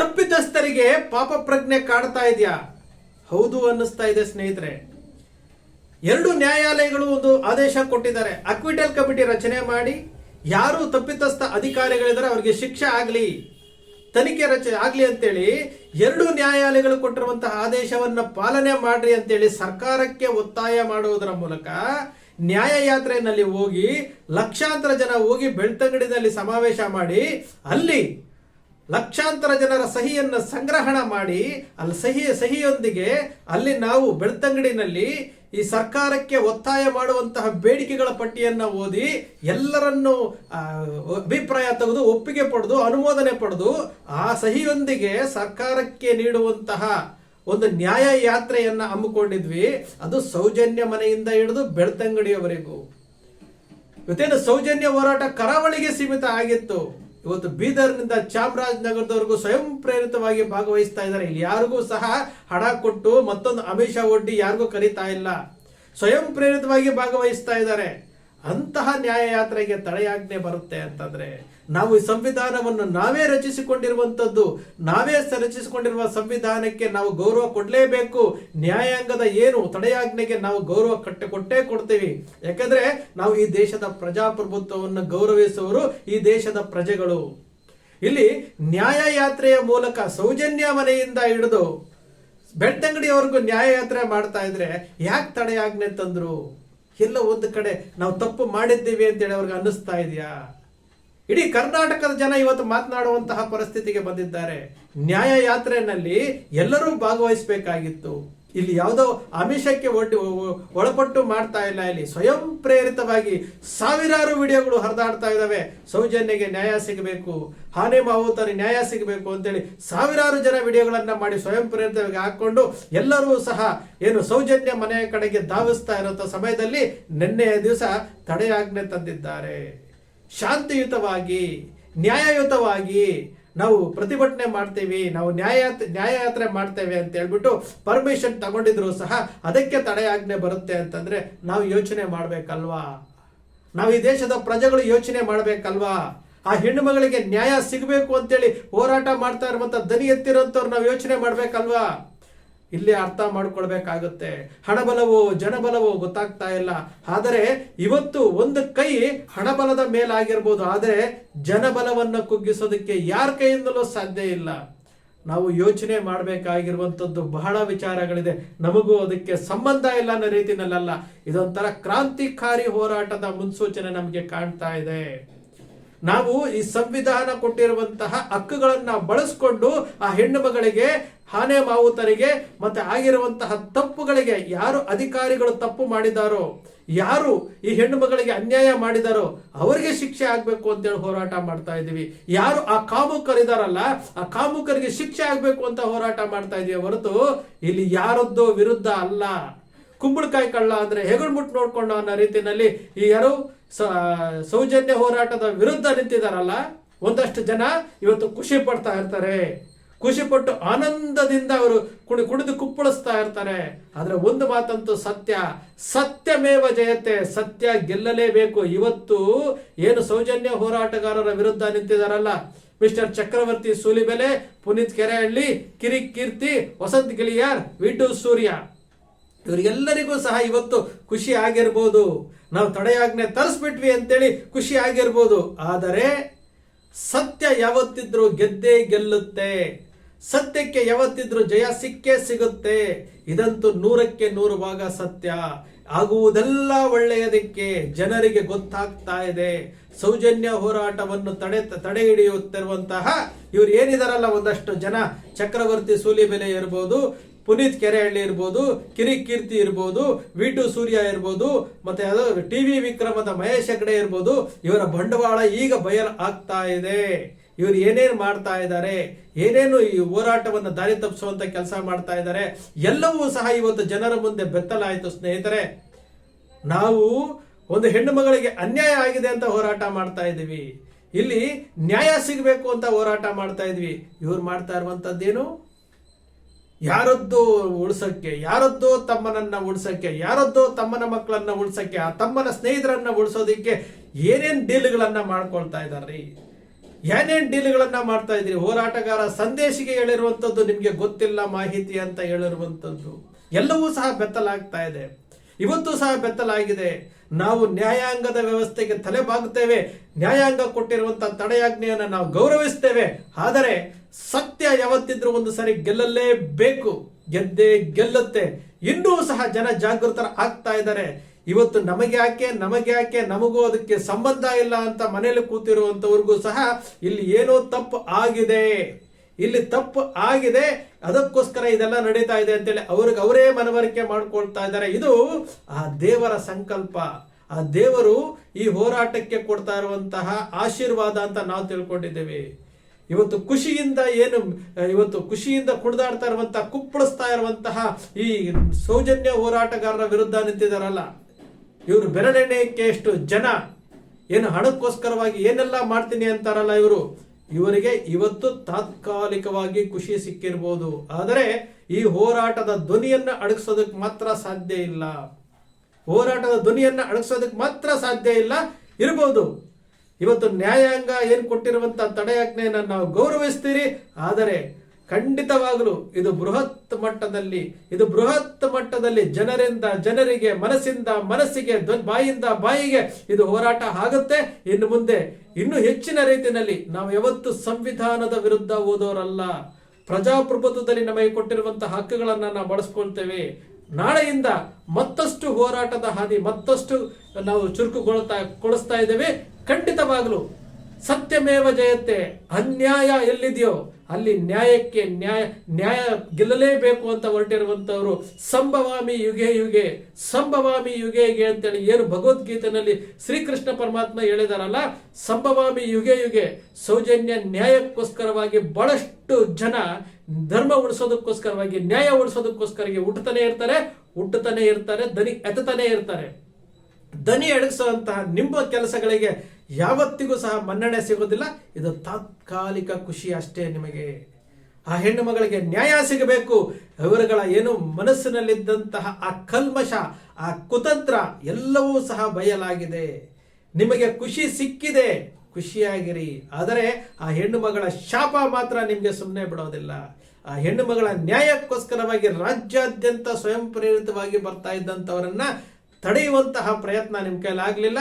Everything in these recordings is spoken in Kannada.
ತಪ್ಪಿತಸ್ಥರಿಗೆ ಪಾಪ ಪ್ರಜ್ಞೆ ಕಾಡ್ತಾ ಇದೆಯಾ? ಹೌದು ಅನ್ನಿಸ್ತಾ ಇದೆ ಸ್ನೇಹಿತರೆ. ಎರಡು ನ್ಯಾಯಾಲಯಗಳು ಒಂದು ಆದೇಶ ಕೊಟ್ಟಿದ್ದಾರೆ. ಅಕ್ವಿಟಲ್ ಕಮಿಟಿ ರಚನೆ ಮಾಡಿ, ಯಾರು ತಪ್ಪಿತಸ್ಥ ಅಧಿಕಾರಿಗಳಿದ್ದಾರೆ ಅವರಿಗೆ ಶಿಕ್ಷೆ ಆಗಲಿ, ತನಿಖೆ ರಚನೆ ಆಗಲಿ ಅಂತೇಳಿ ಎರಡು ನ್ಯಾಯಾಲಯಗಳು ಕೊಟ್ಟಿರುವಂತಹ ಆದೇಶವನ್ನು ಪಾಲನೆ ಮಾಡ್ರಿ ಅಂತೇಳಿ ಸರ್ಕಾರಕ್ಕೆ ಒತ್ತಾಯ ಮಾಡುವುದರ ಮೂಲಕ ನ್ಯಾಯಯಾತ್ರೆಯಲ್ಲಿ ಹೋಗಿ ಲಕ್ಷಾಂತರ ಜನ ಹೋಗಿ ಬೆಳ್ತಂಗಡಿನಲ್ಲಿ ಸಮಾವೇಶ ಮಾಡಿ ಅಲ್ಲಿ ಲಕ್ಷಾಂತರ ಜನರ ಸಹಿಯನ್ನು ಸಂಗ್ರಹಣ ಮಾಡಿ ಅಲ್ಲಿ ಸಹಿ, ಸಹಿಯೊಂದಿಗೆ ಅಲ್ಲಿ ನಾವು ಬೆಳ್ತಂಗಡಿನಲ್ಲಿ ಈ ಸರ್ಕಾರಕ್ಕೆ ಒತ್ತಾಯ ಮಾಡುವಂತಹ ಬೇಡಿಕೆಗಳ ಪಟ್ಟಿಯನ್ನು ಓದಿ ಎಲ್ಲರನ್ನು ಅಭಿಪ್ರಾಯ ತೆಗೆದು ಒಪ್ಪಿಗೆ ಪಡೆದು, ಅನುಮೋದನೆ ಪಡೆದು ಆ ಸಹಿಯೊಂದಿಗೆ ಸರ್ಕಾರಕ್ಕೆ ನೀಡುವಂತಹ ಒಂದು ನ್ಯಾಯ ಯಾತ್ರೆಯನ್ನು ಹಮ್ಮಿಕೊಂಡಿದ್ವಿ. ಅದು ಸೌಜನ್ಯ ಮನೆಯಿಂದ ಹಿಡಿದು ಬೆಳ್ತಂಗಡಿಯವರೆಗೂ. ಇವತ್ತೇನು ಸೌಜನ್ಯ ಹೋರಾಟ ಕರಾವಳಿಗೆ ಸೀಮಿತ ಆಗಿತ್ತು. ಇವತ್ತು ಬೀದರ್ನಿಂದ ಚಾಮರಾಜನಗರದವರೆಗೂ ಸ್ವಯಂ ಪ್ರೇರಿತವಾಗಿ ಭಾಗವಹಿಸ್ತಾ ಇದ್ದಾರೆ. ಇಲ್ಲಿ ಯಾರಿಗೂ ಸಹ ಹಣ ಕೊಟ್ಟು ಮತ್ತೊಂದು ಅಮಿಷ ಒಡ್ಡಿ ಯಾರಿಗೂ ಕರೀತಾ ಇಲ್ಲ. ಸ್ವಯಂ ಪ್ರೇರಿತವಾಗಿ ಭಾಗವಹಿಸ್ತಾ ಇದ್ದಾರೆ. ಅಂತಹ ನ್ಯಾಯ ಯಾತ್ರೆಗೆ ತಡೆಯಾಜ್ಞೆ ಬರುತ್ತೆ ಅಂತಂದ್ರೆ ನಾವು ಈ ಸಂವಿಧಾನವನ್ನು ನಾವೇ ರಚಿಸಿಕೊಂಡಿರುವಂತದ್ದು ನಾವೇ ರಚಿಸಿಕೊಂಡಿರುವ ಸಂವಿಧಾನಕ್ಕೆ ನಾವು ಗೌರವ ಕೊಡಲೇಬೇಕು. ನ್ಯಾಯಾಂಗದ ಏನು ತಡೆಯಾಜ್ಞೆಗೆ ನಾವು ಗೌರವ ಕಟ್ಟ ಕೊಟ್ಟೇ ಕೊಡ್ತೀವಿ. ಯಾಕಂದ್ರೆ ನಾವು ಈ ದೇಶದ ಪ್ರಜಾಪ್ರಭುತ್ವವನ್ನು ಗೌರವಿಸುವವರು ಈ ದೇಶದ ಪ್ರಜೆಗಳು. ಇಲ್ಲಿ ನ್ಯಾಯ ಯಾತ್ರೆಯ ಮೂಲಕ ಸೌಜನ್ಯ ಮನೆಯಿಂದ ಹಿಡಿದು ಬೆಟ್ಟಂಗಡಿಯವರೆಗೂ ನ್ಯಾಯ ಯಾತ್ರೆ ಮಾಡ್ತಾ ಇದ್ರೆ ಯಾಕೆ ತಡೆಯಾಜ್ಞೆ ತಂದ್ರು? ಎಲ್ಲ ಒಂದು ಕಡೆ ನಾವು ತಪ್ಪು ಮಾಡಿದ್ದೀವಿ ಅಂತೇಳಿ ಅವ್ರಿಗೆ ಅನ್ನಿಸ್ತಾ ಇದೆಯಾ? ಇಡೀ ಕರ್ನಾಟಕದ ಜನ ಇವತ್ತು ಮಾತನಾಡುವಂತಹ ಪರಿಸ್ಥಿತಿಗೆ ಬಂದಿದ್ದಾರೆ. ನ್ಯಾಯ ಯಾತ್ರೆಯಲ್ಲಿ ಎಲ್ಲರೂ ಭಾಗವಹಿಸಬೇಕಾಗಿತ್ತು. ಇಲ್ಲಿ ಯಾವುದೋ ಆಮಿಷಕ್ಕೆ ಒಡ್ಡಿ ಒಳಪಟ್ಟು ಮಾಡ್ತಾ ಇಲ್ಲ ಇಲ್ಲಿ. ಸ್ವಯಂ ಪ್ರೇರಿತವಾಗಿ ಸಾವಿರಾರು ವಿಡಿಯೋಗಳು ಹರಿದಾಡ್ತಾ ಇದ್ದಾವೆ. ಸೌಜನ್ಯಗೆ ನ್ಯಾಯ ಸಿಗಬೇಕು, ಹಾನಿ ಮಾವುತರಿ ನ್ಯಾಯ ಸಿಗಬೇಕು ಅಂತೇಳಿ ಸಾವಿರಾರು ಜನ ವಿಡಿಯೋಗಳನ್ನು ಮಾಡಿ ಸ್ವಯಂ ಪ್ರೇರಿತವಾಗಿ ಹಾಕೊಂಡು ಎಲ್ಲರೂ ಸಹ ಏನು ಸೌಜನ್ಯ ಮನೆಯ ಕಡೆಗೆ ಧಾವಿಸ್ತಾ ಇರುವಂಥ ಸಮಯದಲ್ಲಿ ನಿನ್ನೆಯ ದಿವಸ ತಡೆಯಾಜ್ಞೆ ತಂದಿದ್ದಾರೆ. ಶಾಂತಿಯುತವಾಗಿ, ನ್ಯಾಯಯುತವಾಗಿ ನಾವು ಪ್ರತಿಭಟನೆ ಮಾಡ್ತೀವಿ, ನಾವು ನ್ಯಾಯ ನ್ಯಾಯಯಾತ್ರೆ ಮಾಡ್ತೇವೆ ಅಂತ ಹೇಳ್ಬಿಟ್ಟು ಪರ್ಮಿಷನ್ ತಗೊಂಡಿದ್ರು ಸಹ ಅದಕ್ಕೆ ತಡೆಯಾಜ್ಞೆ ಬರುತ್ತೆ ಅಂತಂದ್ರೆ ನಾವು ಯೋಚನೆ ಮಾಡ್ಬೇಕಲ್ವಾ? ನಾವು ಈ ದೇಶದ ಪ್ರಜೆಗಳು ಯೋಚನೆ ಮಾಡ್ಬೇಕಲ್ವಾ? ಆ ಹೆಣ್ಣು ಮಗಳಿಗೆ ನ್ಯಾಯ ಸಿಗಬೇಕು ಅಂತೇಳಿ ಹೋರಾಟ ಮಾಡ್ತಾ ಇರುವಂತ ದನಿ ಎತ್ತಿರೋಂಥವ್ರು ನಾವು ಯೋಚನೆ ಮಾಡ್ಬೇಕಲ್ವಾ? ಇಲ್ಲಿ ಅರ್ಥ ಮಾಡ್ಕೊಳ್ಬೇಕಾಗುತ್ತೆ. ಹಣಬಲವೋ, ಜನಬಲವೋ ಗೊತ್ತಾಗ್ತಾ ಇಲ್ಲ. ಆದರೆ ಇವತ್ತು ಒಂದು ಕೈ ಹಣಬಲದ ಮೇಲಾಗಿರ್ಬೋದು. ಆದರೆ ಜನಬಲವನ್ನು ಕುಗ್ಗಿಸೋದಕ್ಕೆ ಯಾರ ಕೈಯಿಂದಲೂ ಸಾಧ್ಯ ಇಲ್ಲ. ನಾವು ಯೋಚನೆ ಮಾಡಬೇಕಾಗಿರುವಂಥದ್ದು ಬಹಳ ವಿಚಾರಗಳಿದೆ. ನಮಗೂ ಅದಕ್ಕೆ ಸಂಬಂಧ ಇಲ್ಲ ಅನ್ನೋ ರೀತಿನಲ್ಲ ಇದೊಂಥರ ಕ್ರಾಂತಿಕಾರಿ ಹೋರಾಟದ ಮುನ್ಸೂಚನೆ ನಮಗೆ ಕಾಣ್ತಾ ಇದೆ. ನಾವು ಈ ಸಂವಿಧಾನ ಕೊಟ್ಟಿರುವಂತಹ ಹಕ್ಕುಗಳನ್ನ ಬಳಸ್ಕೊಂಡು ಆ ಹೆಣ್ಣು ಮಗಳಿಗೆ ಹಾನೆ ಮಾವುತರಿಗೆ, ಮತ್ತೆ ಆಗಿರುವಂತಹ ತಪ್ಪುಗಳಿಗೆ ಯಾರು ಅಧಿಕಾರಿಗಳು ತಪ್ಪು ಮಾಡಿದಾರೋ, ಯಾರು ಈ ಹೆಣ್ಣು ಮಗಳಿಗೆ ಅನ್ಯಾಯ ಮಾಡಿದಾರೋ ಅವರಿಗೆ ಶಿಕ್ಷೆ ಆಗ್ಬೇಕು ಅಂತೇಳಿ ಹೋರಾಟ ಮಾಡ್ತಾ ಇದ್ದೀವಿ. ಯಾರು ಆ ಕಾಮುಕರಿದಾರಲ್ಲ ಆ ಕಾಮುಕರಿಗೆ ಶಿಕ್ಷೆ ಆಗ್ಬೇಕು ಅಂತ ಹೋರಾಟ ಮಾಡ್ತಾ ಇದೀವಿ ಹೊರತು ಇಲ್ಲಿ ಯಾರದ್ದು ವಿರುದ್ಧ ಅಲ್ಲ. ಕುಂಬಳಕಾಯಿ ಕಳ್ಳ ಅಂದ್ರೆ ಹೆಗಲ್ ಮುಟ್ಟು ನೋಡ್ಕೊಂಡು ಅನ್ನೋ ರೀತಿಯಲ್ಲಿ ಈ ಯಾರು ಸೌಜನ್ಯ ಹೋರಾಟದ ವಿರುದ್ಧ ನಿಂತಿದಾರಲ್ಲ, ಒಂದಷ್ಟು ಜನ ಇವತ್ತು ಖುಷಿ ಪಡ್ತಾ ಇರ್ತಾರೆ. ಖುಷಿ ಪಟ್ಟು ಆನಂದದಿಂದ ಅವರು ಕುಣಿ ಕುಣಿದು ಕುಪ್ಪಳಿಸ್ತಾ ಇರ್ತಾರೆ. ಆದ್ರೆ ಒಂದು ಮಾತಂತೂ ಸತ್ಯ, ಸತ್ಯಮೇವ ಜಯತೆ, ಸತ್ಯ ಗೆಲ್ಲಲೇಬೇಕು. ಇವತ್ತು ಏನು ಸೌಜನ್ಯ ಹೋರಾಟಗಾರರ ವಿರುದ್ಧ ನಿಂತಿದಾರಲ್ಲ, ಮಿಸ್ಟರ್ ಚಕ್ರವರ್ತಿ ಸೂಲಿಬೆಲೆ, ಪುನೀತ್ ಕೆರೆಹಳ್ಳಿ ಕಿರಿ ಕೀರ್ತಿ, ವಸಂತ್ ಗಿಳಿಯಾರ್, ವಿಟು ಸೂರ್ಯ. ಇವರಿಗೆಲ್ಲರಿಗೂ ಸಹ ಇವತ್ತು ಖುಷಿ ಆಗಿರ್ಬೋದು. ನಾವು ತಡೆಯಾಜ್ಞೆ ತರಿಸ್ಬಿಟ್ವಿ ಅಂತೇಳಿ ಖುಷಿ ಆಗಿರ್ಬೋದು. ಆದರೆ ಸತ್ಯ ಯಾವತ್ತಿದ್ರೂ ಗೆದ್ದೇ ಗೆಲ್ಲುತ್ತೆ. ಸತ್ಯಕ್ಕೆ ಯಾವತ್ತಿದ್ರೂ ಜಯ ಸಿಕ್ಕೇ ಸಿಗುತ್ತೆ. ಇದಂತೂ ನೂರಕ್ಕೆ ನೂರು ಭಾಗ ಸತ್ಯ. ಆಗುವುದೆಲ್ಲ ಒಳ್ಳೆಯದಕ್ಕೆ ಜನರಿಗೆ ಗೊತ್ತಾಗ್ತಾ ಇದೆ. ಸೌಜನ್ಯ ಹೋರಾಟವನ್ನು ತಡೆ ತಡೆ ಹಿಡಿಯುತ್ತಿರುವಂತಹ ಇವ್ರು ಏನಿದಾರಲ್ಲ ಒಂದಷ್ಟು ಜನ ಚಕ್ರವರ್ತಿ ಸೂಲಿಬೆಲೆ ಇರ್ಬೋದು ಪುನೀತ್ ಕೆರೆಹಳ್ಳಿ ಇರ್ಬೋದು ಕಿರಿ ಕೀರ್ತಿ ಇರ್ಬೋದು, ವಿಟು ಸೂರ್ಯ ಇರ್ಬೋದು, ಮತ್ತೆ ಟಿ ವಿ ವಿಕ್ರಮದ ಮಹೇಶ್ ಹೆಗಡೆ ಇರ್ಬೋದು, ಇವರ ಬಂಡವಾಳ ಈಗ ಬಯಲು ಆಗ್ತಾ ಇದೆ. ಇವರು ಏನೇನು ಮಾಡ್ತಾ ಇದ್ದಾರೆ, ಏನೇನು ಈ ಹೋರಾಟವನ್ನು ದಾರಿ ತಪ್ಪಿಸುವಂತ ಕೆಲಸ ಮಾಡ್ತಾ ಇದ್ದಾರೆ, ಎಲ್ಲವೂ ಸಹ ಇವತ್ತು ಜನರ ಮುಂದೆ ಬೆತ್ತಲಾಯಿತು, ಸ್ನೇಹಿತರೆ. ನಾವು ಒಂದು ಹೆಣ್ಣು ಮಗಳಿಗೆ ಅನ್ಯಾಯ ಆಗಿದೆ ಅಂತ ಹೋರಾಟ ಮಾಡ್ತಾ ಇದ್ದೀವಿ. ಇಲ್ಲಿ ನ್ಯಾಯ ಸಿಗಬೇಕು ಅಂತ ಹೋರಾಟ ಮಾಡ್ತಾ ಇದ್ವಿ ಇವ್ರು ಮಾಡ್ತಾ ಇರುವಂತದ್ದೇನು? ಯಾರದ್ದೋ ಉಳ್ಸಕ್ಕೆ, ಯಾರದ್ದೋ ತಮ್ಮನನ್ನ ಉಳ್ಸಕ್ಕೆ, ಯಾರದ್ದೋ ತಮ್ಮನ ಮಕ್ಕಳನ್ನ ಉಳ್ಸಕ್ಕೆ, ಆ ತಮ್ಮನ ಸ್ನೇಹಿತರನ್ನ ಉಳ್ಸೋದಿಕ್ಕೆ ಏನೇನ್ ಡೀಲ್ಗಳನ್ನ ಮಾಡ್ಕೊಳ್ತಾ ಇದಾರ್ರಿ? ಏನೇನ್ ಡೀಲ್ಗಳನ್ನ ಮಾಡ್ತಾ ಇದ್ರಿ? ಹೋರಾಟಗಾರ ಸಂದೇಶಿಗೆ ಹೇಳಿರುವಂತದ್ದು ನಿಮಗೆ ಗೊತ್ತಿಲ್ಲ, ಮಾಹಿತಿ ಅಂತ ಹೇಳಿರುವಂತದ್ದು. ಎಲ್ಲವೂ ಸಹ ಬೆತ್ತಲಾಗ್ತಾ ಇದೆ. ಇವತ್ತು ಸಹ ಬೆತ್ತಲಾಗಿದೆ. ನಾವು ನ್ಯಾಯಾಂಗದ ವ್ಯವಸ್ಥೆಗೆ ತಲೆ ಬಾಗುತ್ತೇವೆ ನ್ಯಾಯಾಂಗ ಕೊಟ್ಟಿರುವಂತಹ ತಡೆಯಾಜ್ಞೆಯನ್ನು ನಾವು ಗೌರವಿಸ್ತೇವೆ. ಆದರೆ ಸತ್ಯ ಯಾವತ್ತಿದ್ರೂ ಒಂದು ಸರಿ ಗೆಲ್ಲಲೇಬೇಕು. ಗೆದ್ದೇ ಗೆಲ್ಲುತ್ತೆ. ಇನ್ನೂ ಸಹ ಜನ ಜಾಗೃತರ ಆಗ್ತಾ ಇದ್ದಾರೆ. ಇವತ್ತು ನಮಗೆ ಯಾಕೆ ನಮಗೆ ಯಾಕೆ, ನಮಗೂ ಅದಕ್ಕೆ ಸಂಬಂಧ ಇಲ್ಲ ಅಂತ ಮನೆಯಲ್ಲಿ ಕೂತಿರುವಂತವ್ರಿಗೂ ಸಹ ಇಲ್ಲಿ ಏನೋ ತಪ್ಪು ಆಗಿದೆ. ಇಲ್ಲಿ ತಪ್ಪು ಆಗಿದೆ, ಅದಕ್ಕೋಸ್ಕರ ಇದೆಲ್ಲ ನಡೀತಾ ಇದೆ ಅಂತೇಳಿ ಅವ್ರಿಗೆ ಅವರೇ ಮನವರಿಕೆ ಮಾಡ್ಕೊಳ್ತಾ ಇದ್ದಾರೆ. ಇದು ಆ ದೇವರ ಸಂಕಲ್ಪ. ಆ ದೇವರು ಈ ಹೋರಾಟಕ್ಕೆ ಕೊಡ್ತಾ ಇರುವಂತಹ ಆಶೀರ್ವಾದ ಅಂತ ನಾವು ತಿಳ್ಕೊಂಡಿದ್ದೇವೆ. ಇವತ್ತು ಖುಷಿಯಿಂದ ಏನು, ಇವತ್ತು ಖುಷಿಯಿಂದ ಕುಣಿದಾಡ್ತಾ ಇರುವಂತಹ ಕುಪ್ಪಳಿಸ್ತಾ ಇರುವಂತಹ ಈ ಸೌಜನ್ಯ ಹೋರಾಟಗಾರರ ವಿರುದ್ಧ ನಿಂತಿದ್ದಾರಲ್ಲ, ಇವರು ಬೆರಳೆಣೆಯಕ್ಕೆ ಎಷ್ಟು ಜನ. ಏನು ಹಣಕ್ಕೋಸ್ಕರವಾಗಿ ಏನೆಲ್ಲ ಮಾಡ್ತೀನಿ ಅಂತಾರಲ್ಲ ಇವರು. ಇವರಿಗೆ ಇವತ್ತು ತಾತ್ಕಾಲಿಕವಾಗಿ ಖುಷಿ ಸಿಕ್ಕಿರ್ಬೋದು. ಆದರೆ ಈ ಹೋರಾಟದ ಧ್ವನಿಯನ್ನ ಅಡಗಿಸೋದಕ್ಕೆ ಮಾತ್ರ ಸಾಧ್ಯ ಇಲ್ಲ. ಹೋರಾಟದ ಧ್ವನಿಯನ್ನ ಅಡಗಿಸೋದಕ್ಕೆ ಮಾತ್ರ ಸಾಧ್ಯ ಇಲ್ಲ. ಇರಬಹುದು ಇವತ್ತು ನ್ಯಾಯಾಂಗ ಏನು ಕೊಟ್ಟಿರುವಂಥ ತಡೆಯಾಜ್ಞೆಯನ್ನು ನಾವು ಗೌರವಿಸ್ತೀರಿ. ಆದರೆ ಖಂಡಿತವಾಗಲು ಇದು ಬೃಹತ್ ಮಟ್ಟದಲ್ಲಿ, ಇದು ಬೃಹತ್ ಮಟ್ಟದಲ್ಲಿ ಜನರಿಂದ, ಜನರಿಗೆ, ಮನಸ್ಸಿಂದ, ಮನಸ್ಸಿಗೆ ಬಾಯಿಂದ, ಬಾಯಿಗೆ ಇದು ಹೋರಾಟ ಆಗುತ್ತೆ. ಇನ್ನು ಮುಂದೆ, ಇನ್ನು ಹೆಚ್ಚಿನ ರೀತಿಯಲ್ಲಿ ನಾವು ಯಾವತ್ತು ಸಂವಿಧಾನದ ವಿರುದ್ಧ ಓದೋರಲ್ಲ. ಪ್ರಜಾಪ್ರಭುತ್ವದಲ್ಲಿ ನಮಗೆ ಕೊಟ್ಟಿರುವಂತಹ ಹಕ್ಕುಗಳನ್ನು ನಾವು ಬಳಸ್ಕೊಳ್ತೇವೆ. ನಾಳೆಯಿಂದ ಮತ್ತಷ್ಟು ಹೋರಾಟದ ಹಾದಿ, ಮತ್ತಷ್ಟು ನಾವು ಚುರುಕುಗೊಳ್ತಾ ಕೊಳಿಸ್ತಾ ಇದ್ದೇವೆ. ಖಂಡಿತವಾಗಲು ಸತ್ಯಮೇವ ಜಯತೆ ಅನ್ಯಾಯ ಎಲ್ಲಿದೆಯೋ ಅಲ್ಲಿ ನ್ಯಾಯಕ್ಕೆ ನ್ಯಾಯ ನ್ಯಾಯ ಗೆಲ್ಲಲೇಬೇಕು ಅಂತ ಹೊರಟಿರುವಂಥವರು ಸಂಭವಾಮಿ ಯುಗೆ ಯುಗೆ, ಸಂಭವಾಮಿ ಯುಗೆ ಯುಗೆ ಅಂತೇಳಿ ಏನು ಭಗವದ್ಗೀತೆಯಲ್ಲಿ ಶ್ರೀಕೃಷ್ಣ ಪರಮಾತ್ಮ ಹೇಳಿದಾರಲ್ಲ, ಸಂಭವಾಮಿ ಯುಗೆ ಯುಗೆ, ಸೌಜನ್ಯ ನ್ಯಾಯಕ್ಕೋಸ್ಕರವಾಗಿ ಬಹಳಷ್ಟು ಜನ ಧರ್ಮ ಉಳಿಸೋದಕ್ಕೋಸ್ಕರವಾಗಿ, ನ್ಯಾಯ ಉಳಿಸೋದಕ್ಕೋಸ್ಕರವಾಗಿ ಹುಟ್ಟತಾನೆ ಇರ್ತಾರೆ ಹುಟ್ಟುತ್ತಾನೆ ಇರ್ತಾರೆ, ದನಿ ಎತ್ತತಾನೆ ಇರ್ತಾರೆ. ದನಿ ಎಡಿಸುವಂತಹ ನಿಂಬ ಕೆಲಸಗಳಿಗೆ ಯಾವತ್ತಿಗೂ ಸಹ ಮನ್ನಣೆ ಸಿಗೋದಿಲ್ಲ. ಇದು ತಾತ್ಕಾಲಿಕ ಖುಷಿ ಅಷ್ಟೇ ನಿಮಗೆ. ಆ ಹೆಣ್ಣು ಮಗಳಿಗೆ ನ್ಯಾಯ ಸಿಗಬೇಕು. ಇವರುಗಳ ಏನು ಮನಸ್ಸಿನಲ್ಲಿದ್ದಂತಹ ಆ ಕಲ್ಮಶ, ಆ ಕುತಂತ್ರ ಎಲ್ಲವೂ ಸಹ ಬಯಲಾಗಿದೆ. ನಿಮಗೆ ಖುಷಿ ಸಿಕ್ಕಿದೆ. ಖುಷಿಯಾಗಿರಿ. ಆದರೆ ಆ ಹೆಣ್ಣು ಮಗಳ ಶಾಪ ಮಾತ್ರ ನಿಮಗೆ ಸುಮ್ಮನೆ ಬಿಡೋದಿಲ್ಲ. ಆ ಹೆಣ್ಣು ಮಗಳ ನ್ಯಾಯಕ್ಕೋಸ್ಕರವಾಗಿ ರಾಜ್ಯಾದ್ಯಂತ ಸ್ವಯಂ ಪ್ರೇರಿತವಾಗಿ ಬರ್ತಾ ಇದ್ದಂಥವರನ್ನ ತಡೆಯುವಂತಹ ಪ್ರಯತ್ನ ನಿಮ್ಮ ಕೈಲಾಗಲಿಲ್ಲ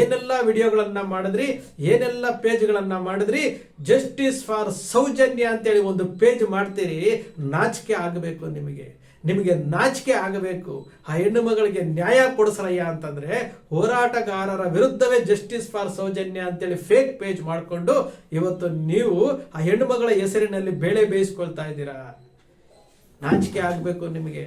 ಏನೆಲ್ಲ ವಿಡಿಯೋಗಳನ್ನು ಮಾಡಿದ್ರಿ, ಏನೆಲ್ಲ ಪೇಜ್ಗಳನ್ನು ಮಾಡಿದ್ರಿ ಜಸ್ಟಿಸ್ ಫಾರ್ ಸೌಜನ್ಯ ಅಂತೇಳಿ ಒಂದು ಪೇಜ್ ಮಾಡ್ತೀರಿ, ನಾಚಿಕೆ ಆಗಬೇಕು ನಿಮಗೆ. ನಿಮಗೆ ನಾಚಿಕೆ ಆಗಬೇಕು. ಆ ಹೆಣ್ಣು ಮಗಳಿಗೆ ನ್ಯಾಯ ಕೊಡಿಸ್ರಯ್ಯ ಅಂತಂದ್ರೆ ಹೋರಾಟಗಾರರ ವಿರುದ್ಧವೇ ಜಸ್ಟಿಸ್ ಫಾರ್ ಸೌಜನ್ಯ ಅಂತೇಳಿ ಫೇಕ್ ಪೇಜ್ ಮಾಡಿಕೊಂಡು ಇವತ್ತು ನೀವು ಆ ಹೆಣ್ಣು ಮಗಳ ಹೆಸರಿನಲ್ಲಿ ಬೇಳೆ ಬೇಯಿಸ್ಕೊಳ್ತಾ ಇದ್ದೀರಾ. ನಾಚಿಕೆ ಆಗಬೇಕು ನಿಮಗೆ.